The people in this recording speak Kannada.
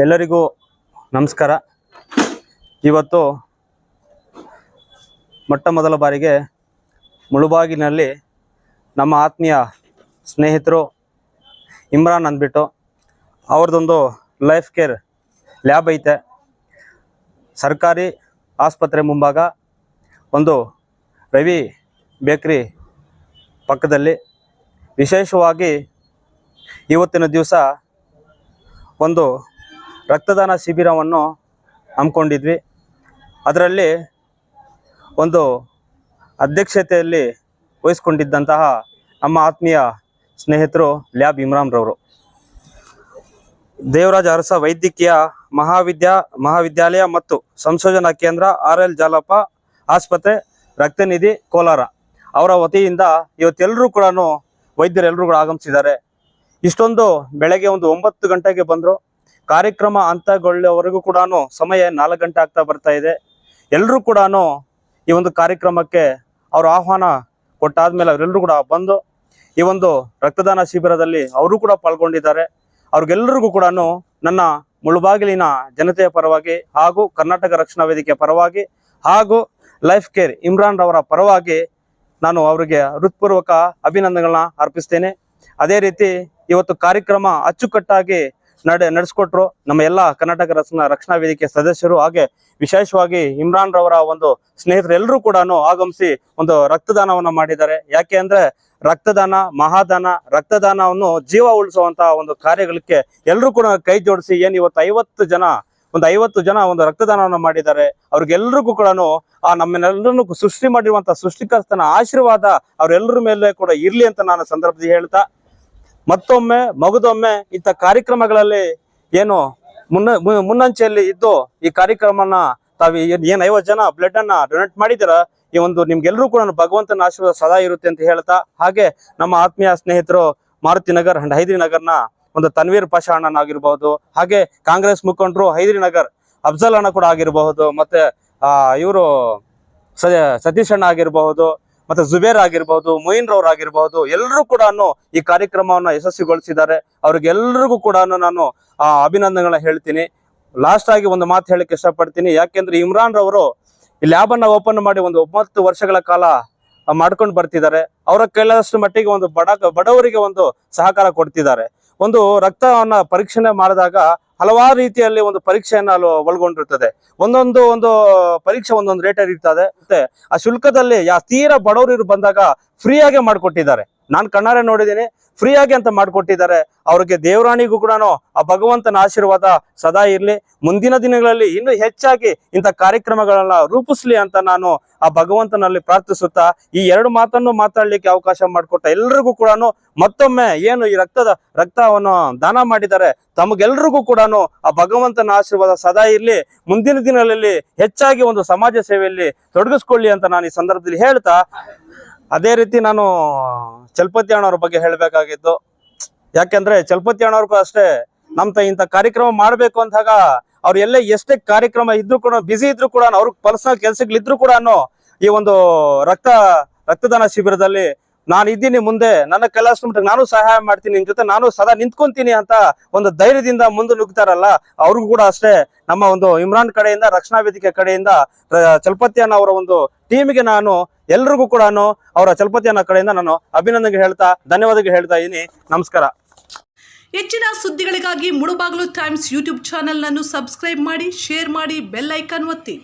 ಎಲ್ಲರಿಗೂ ನಮಸ್ಕಾರ. ಇವತ್ತು ಮೊಟ್ಟ ಮೊದಲ ಬಾರಿಗೆ ಮುಳುಬಾಗಿನಲ್ಲಿ ನಮ್ಮ ಆತ್ಮೀಯ ಸ್ನೇಹಿತರು ಇಮ್ರಾನ್ ಅಂದ್ಬಿಟ್ಟು ಅವ್ರದ್ದೊಂದು ಲೈಫ್ ಕೇರ್ ಲ್ಯಾಬ್ ಐತೆ. ಸರ್ಕಾರಿ ಆಸ್ಪತ್ರೆ ಮುಂಭಾಗ ಒಂದು ರವಿ ಬೇಕ್ರಿ ಪಕ್ಕದಲ್ಲಿ. ವಿಶೇಷವಾಗಿ ಇವತ್ತಿನ ದಿವಸ ಒಂದು ರಕ್ತದಾನ ಶಿಬಿರವನ್ನು ಹಮ್ಮಿಕೊಂಡಿದ್ವಿ. ಅದರಲ್ಲಿ ಒಂದು ಅಧ್ಯಕ್ಷತೆಯಲ್ಲಿ ವಹಿಸ್ಕೊಂಡಿದ್ದಂತಹ ನಮ್ಮ ಆತ್ಮೀಯ ಸ್ನೇಹಿತರು ಲ್ಯಾಬ್ ಇಮ್ರಾನ್ರವರು ದೇವರಾಜ ಅರಸ ವೈದ್ಯಕೀಯ ಮಹಾವಿದ್ಯಾ, ಮಹಾವಿದ್ಯಾಲಯ ಮತ್ತು ಸಂಶೋಧನಾ ಕೇಂದ್ರ ಆರ್ ಎಲ್ ಜಾಲಪ್ಪ ಆಸ್ಪತ್ರೆ, ರಕ್ತನಿಧಿ ಕೋಲಾರ. ಅವರ ವತಿಯಿಂದ ಇವತ್ತೆಲ್ಲರೂ ಕೂಡ ವೈದ್ಯರೆಲ್ಲರೂ ಕೂಡ ಆಗಮಿಸಿದ್ದಾರೆ. ಇಷ್ಟೊಂದು ಬೆಳಗ್ಗೆ ಒಂದು ಒಂಬತ್ತು ಗಂಟೆಗೆ ಬಂದರು. ಕಾರ್ಯಕ್ರಮ ಅಂತಗೊಳ್ಳೋವರೆಗೂ ಕೂಡ ಸಮಯ ನಾಲ್ಕು ಗಂಟೆ ಆಗ್ತಾ ಬರ್ತಾ ಇದೆ. ಎಲ್ಲರೂ ಕೂಡ ಈ ಒಂದು ಕಾರ್ಯಕ್ರಮಕ್ಕೆ ಅವರು ಆಹ್ವಾನ ಕೊಟ್ಟಾದ್ಮೇಲೆ ಅವರೆಲ್ಲರೂ ಕೂಡ ಬಂದು ಈ ಒಂದು ರಕ್ತದಾನ ಶಿಬಿರದಲ್ಲಿ ಅವರು ಕೂಡ ಪಾಲ್ಗೊಂಡಿದ್ದಾರೆ. ಅವ್ರಿಗೆಲ್ಲರಿಗೂ ಕೂಡ ನನ್ನ ಮುಳುಬಾಗಿಲಿನ ಜನತೆಯ ಪರವಾಗಿ ಹಾಗೂ ಕರ್ನಾಟಕ ರಕ್ಷಣಾ ವೇದಿಕೆಯ ಪರವಾಗಿ ಹಾಗೂ ಲೈಫ್ ಕೇರ್ ಇಮ್ರಾನ್ ರವರ ಪರವಾಗಿ ನಾನು ಅವರಿಗೆ ಹೃತ್ಪೂರ್ವಕ ಅಭಿನಂದನೆಗಳನ್ನ ಅರ್ಪಿಸ್ತೇನೆ. ಅದೇ ರೀತಿ ಇವತ್ತು ಕಾರ್ಯಕ್ರಮ ಅಚ್ಚುಕಟ್ಟಾಗಿ ನಡೆ ನಡೆಸ್ಕೊಟ್ರು ನಮ್ಮ ಎಲ್ಲ ಕರ್ನಾಟಕ ರಕ್ಷಣಾ ರಕ್ಷಣಾ ವೇದಿಕೆ ಸದಸ್ಯರು ಹಾಗೆ ವಿಶೇಷವಾಗಿ ಇಮ್ರಾನ್ ರವರ ಒಂದು ಸ್ನೇಹಿತರು ಎಲ್ಲರೂ ಕೂಡ ಆಗಮಿಸಿ ಒಂದು ರಕ್ತದಾನವನ್ನ ಮಾಡಿದ್ದಾರೆ. ಯಾಕೆ ಅಂದ್ರೆ ರಕ್ತದಾನ, ಮಹಾದಾನ, ರಕ್ತದಾನವನ್ನು ಜೀವ ಉಳಿಸುವಂತಹ ಒಂದು ಕಾರ್ಯಗಳಿಗೆ ಎಲ್ಲರೂ ಕೂಡ ಕೈ ಜೋಡಿಸಿ ಏನ್ ಇವತ್ತು ಐವತ್ತು ಜನ, ಒಂದು ಐವತ್ತು ಜನ ಒಂದು ರಕ್ತದಾನವನ್ನು ಮಾಡಿದ್ದಾರೆ. ಅವ್ರಿಗೆಲ್ರಿಗೂ ಕೂಡ ಆ ನಮ್ಮನ್ನೆಲ್ಲರನ್ನು ಸೃಷ್ಟಿ ಮಾಡಿರುವಂತಹ ಸೃಷ್ಟಿಕರ್ತನ ಆಶೀರ್ವಾದ ಅವರೆಲ್ಲರ ಮೇಲೆ ಕೂಡ ಇರ್ಲಿ ಅಂತ ನಾನು ಸಂದರ್ಭದಲ್ಲಿ ಹೇಳ್ತಾ ಮತ್ತೊಮ್ಮೆ ಮಗದೊಮ್ಮೆ ಇಂಥ ಕಾರ್ಯಕ್ರಮಗಳಲ್ಲಿ ಏನು ಮುನ್ನ ಮುನ್ನಂಚೆಯಲ್ಲಿ ಇದ್ದು ಈ ಕಾರ್ಯಕ್ರಮನ ತಾವು ಏನ್ ಐವತ್ತು ಜನ ಬ್ಲಡ್ ಅನ್ನ ಡೊನೇಟ್ ಮಾಡಿದಿರ ಈ ಒಂದು ನಿಮ್ಗೆಲ್ಲರೂ ಕೂಡ ಭಗವಂತನ ಆಶೀರ್ವಾದ ಸದಾ ಇರುತ್ತೆ ಅಂತ ಹೇಳ್ತಾ, ಹಾಗೆ ನಮ್ಮ ಆತ್ಮೀಯ ಸ್ನೇಹಿತರು ಮಾರುತಿ ನಗರ್ ಅಂಡ್ ಹೈದ್ರಿ ನಗರ್ನ ಒಂದು ತನ್ವೀರ್ ಪಾಷಾ ಅಣ್ಣನಾಗಿರ್ಬಹುದು, ಹಾಗೆ ಕಾಂಗ್ರೆಸ್ ಮುಖಂಡರು ಹೈದ್ರಿ ನಗರ್ ಅಫ್ಜಲ್ ಅಣ್ಣ ಕೂಡ ಆಗಿರಬಹುದು, ಮತ್ತೆ ಇವರು ಸತೀಶ್ ಅಣ್ಣ ಆಗಿರಬಹುದು ಮತ್ತೆ ಜುಬೇರ್ ಆಗಿರ್ಬಹುದು ಮೊಯಿನ್ ರವ್ರ ಆಗಿರ್ಬಹುದು ಎಲ್ಲರೂ ಕೂಡ ಈ ಕಾರ್ಯಕ್ರಮವನ್ನ ಯಶಸ್ವಿಗೊಳಿಸಿದ್ದಾರೆ. ಅವ್ರಿಗೆಲ್ಲರಿಗೂ ಕೂಡ ನಾನು, ಆ, ಅಭಿನಂದನೆಗಳನ್ನ ಹೇಳ್ತೀನಿ. ಲಾಸ್ಟ್ ಆಗಿ ಒಂದು ಮಾತು ಹೇಳಕ್ಕೆ ಇಷ್ಟಪಡ್ತೀನಿ. ಯಾಕೆಂದ್ರೆ ಇಮ್ರಾನ್ ರವರು ಈ ಲ್ಯಾಬ್ ಅನ್ನ ಓಪನ್ ಮಾಡಿ ಒಂದು ಒಂಬತ್ತು ವರ್ಷಗಳ ಕಾಲ ಮಾಡ್ಕೊಂಡು ಬರ್ತಿದ್ದಾರೆ. ಅವರ ಕೈಲಾದಷ್ಟು ಮಟ್ಟಿಗೆ ಒಂದು ಬಡ, ಬಡವರಿಗೆ ಒಂದು ಸಹಕಾರ ಕೊಡ್ತಿದ್ದಾರೆ. ಒಂದು ರಕ್ತವನ್ನ ಪರೀಕ್ಷಣೆ ಮಾಡಿದಾಗ ಹಲವಾರು ರೀತಿಯಲ್ಲಿ ಒಂದು ಪರೀಕ್ಷೆಯನ್ನು ಅಲ್ಲಿ ಒಳಗೊಂಡಿರ್ತದೆ. ಒಂದೊಂದು ಒಂದು ಪರೀಕ್ಷೆ ಒಂದೊಂದು ರೇಟ್ ಇರ್ತದೆ. ಮತ್ತೆ ಆ ಶುಲ್ಕದಲ್ಲಿ ಯಾ ತೀರಾ ಬಡವರು ಬಂದಾಗ ಫ್ರೀಯಾಗೆ ಮಾಡ್ಕೊಟ್ಟಿದ್ದಾರೆ. ನಾನು ಕಣ್ಣಾರೆ ನೋಡಿದ್ದೀನಿ. ಫ್ರೀಯಾಗಿ ಅಂತ ಮಾಡಿಕೊಟ್ಟಿದ್ದಾರೆ. ಅವ್ರಿಗೆ ದೇವರಾಣಿಗೂ ಕೂಡ ಆ ಭಗವಂತನ ಆಶೀರ್ವಾದ ಸದಾ ಇರಲಿ. ಮುಂದಿನ ದಿನಗಳಲ್ಲಿ ಇನ್ನೂ ಹೆಚ್ಚಾಗಿ ಇಂಥ ಕಾರ್ಯಕ್ರಮಗಳನ್ನ ರೂಪಿಸ್ಲಿ ಅಂತ ನಾನು ಆ ಭಗವಂತನಲ್ಲಿ ಪ್ರಾರ್ಥಿಸುತ್ತಾ, ಈ ಎರಡು ಮಾತನ್ನು ಮಾತಾಡ್ಲಿಕ್ಕೆ ಅವಕಾಶ ಮಾಡಿಕೊಟ್ಟ ಎಲ್ರಿಗೂ ಕೂಡ ಮತ್ತೊಮ್ಮೆ ಏನು ಈ ರಕ್ತದ ರಕ್ತವನ್ನು ದಾನ ಮಾಡಿದ್ದಾರೆ, ತಮಗೆಲ್ರಿಗೂ ಕೂಡ ಆ ಭಗವಂತನ ಆಶೀರ್ವಾದ ಸದಾ ಇರಲಿ. ಮುಂದಿನ ದಿನಗಳಲ್ಲಿ ಹೆಚ್ಚಾಗಿ ಒಂದು ಸಮಾಜ ಸೇವೆಯಲ್ಲಿ ತೊಡಗಿಸ್ಕೊಳ್ಳಿ ಅಂತ ನಾನು ಈ ಸಂದರ್ಭದಲ್ಲಿ ಹೇಳ್ತಾ ಅದೇ ರೀತಿ ನಾನು ಚಲಪತಿ ಅಣ್ಣವ್ರ ಬಗ್ಗೆ ಹೇಳಬೇಕಾಗಿತ್ತು ಯಾಕೆಂದ್ರೆ ಚಲಪತಿ ಅಣ್ಣವ್ರಿಗೂ ಅಷ್ಟೇ ನಮ್ ತ ಇಂಥ ಕಾರ್ಯಕ್ರಮ ಮಾಡಬೇಕು ಅಂದಾಗ ಅವ್ರು ಎಲ್ಲೇ ಎಷ್ಟೇ ಕಾರ್ಯಕ್ರಮ ಇದ್ರು ಕೂಡ ಬಿಸಿ ಇದ್ರು ಕೂಡ, ಅವ್ರಿಗೆ ಪರ್ಸನಲ್ ಕೆಲ್ಸಗಳಿದ್ರು ಕೂಡ ಈ ಒಂದು ರಕ್ತ, ರಕ್ತದಾನ ಶಿಬಿರದಲ್ಲಿ ನಾನು ಇದ್ದೀನಿ ಮುಂದೆ, ನನ್ನ ಕೆಲಸ ಮಟ್ಟಿಗೆ ನಾನು ಸಹಾಯ ಮಾಡ್ತೀನಿ ನಿಮ್ ಜೊತೆ ನಾನು ಸದಾ ನಿಂತ್ಕೊಂತೀನಿ ಅಂತ ಒಂದು ಧೈರ್ಯದಿಂದ ಮುಂದೆ ನುಗ್ತಾರಲ್ಲ ಅವ್ರಿಗೂ ಕೂಡ ಅಷ್ಟೇ ನಮ್ಮ ಒಂದು ಇಮ್ರಾನ್ ಕಡೆಯಿಂದ, ರಕ್ಷಣಾ ವೇದಿಕೆ ಕಡೆಯಿಂದ ಚಲಪತಿಯನ್ನ ಅವರ ಒಂದು ಟೀಮಿಗೆ ನಾನು, ಎಲ್ರಿಗೂ ಕೂಡ ಅವರ ಚಲಪತಿಯನ್ನ ಕಡೆಯಿಂದ ನಾನು ಅಭಿನಂದನೆಗೆ ಹೇಳ್ತಾ, ಧನ್ಯವಾದಗಳು ಹೇಳ್ತಾ ಇದ್ದೀನಿ. ನಮಸ್ಕಾರ. ಹೆಚ್ಚಿನ ಸುದ್ದಿಗಳಿಗಾಗಿ ಮುಳುಬಾಗಿಲು ಟೈಮ್ಸ್ ಯೂಟ್ಯೂಬ್ ಚಾನೆಲ್ನನ್ನು ಸಬ್ಸ್ಕ್ರೈಬ್ ಮಾಡಿ, ಶೇರ್ ಮಾಡಿ, ಬೆಲ್ ಐಕಾನ್ ಒತ್ತಿ.